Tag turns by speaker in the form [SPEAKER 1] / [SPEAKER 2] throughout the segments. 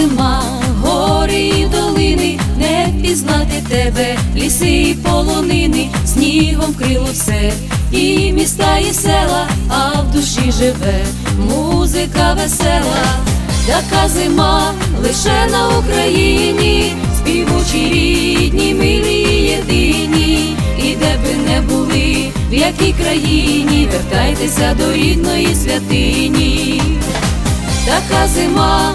[SPEAKER 1] зима, гори і долини, не впізнати тебе, ліси і полонини, снігом вкрило все, і міста, і села, а в душі живе музика весела, така зима лише на Україні, співучі рідні, милі і єдині, і де би не були, в якій країні, вертайтеся до рідної святині. Така зима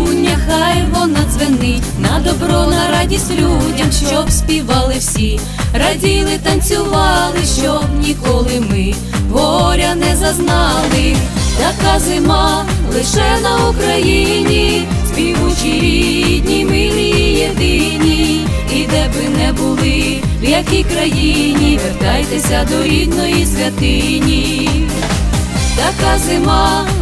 [SPEAKER 1] добро, на радість людям, щоб співали всі, раділи, танцювали, щоб ніколи ми горя не зазнали. Така зима лише на Україні, співучі рідні, милі єдині, і де би не були, в якій країні, вертайтеся до рідної святині. Така зима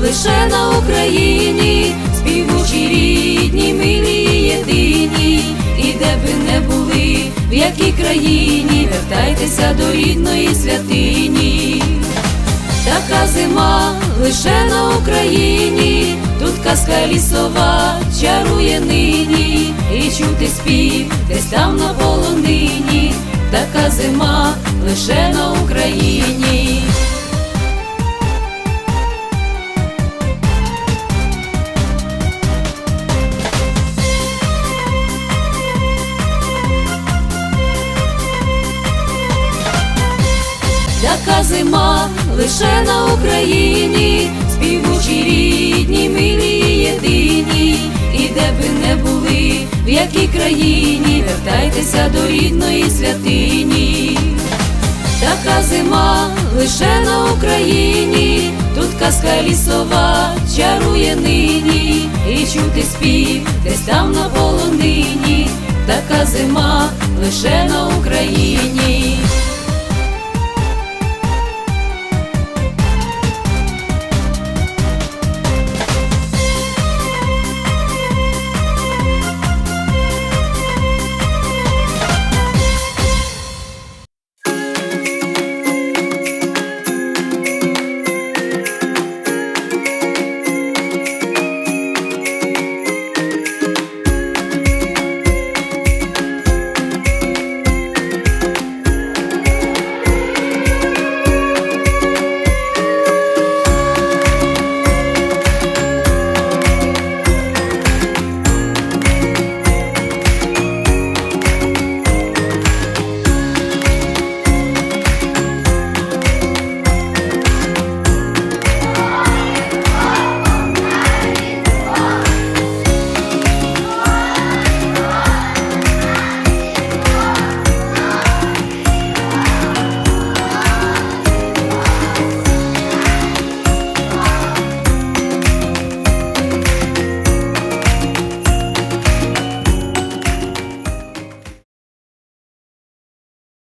[SPEAKER 1] лише на Україні, співучі рідні, милі єдині, і де би не були, в якій країні, вертайтеся до рідної святині. Така зима лише на Україні, тут казка лісова чарує нині, і чути спів десь там на полонині, така зима лише на Україні. Така зима лише на Україні, співучі рідні, милі єдині, і де би не були, в якій країні, вертайтеся до рідної святині. Така зима лише на Україні, тут казка лісова чарує нині, і чути спів десь там на полонині, така зима лише на Україні.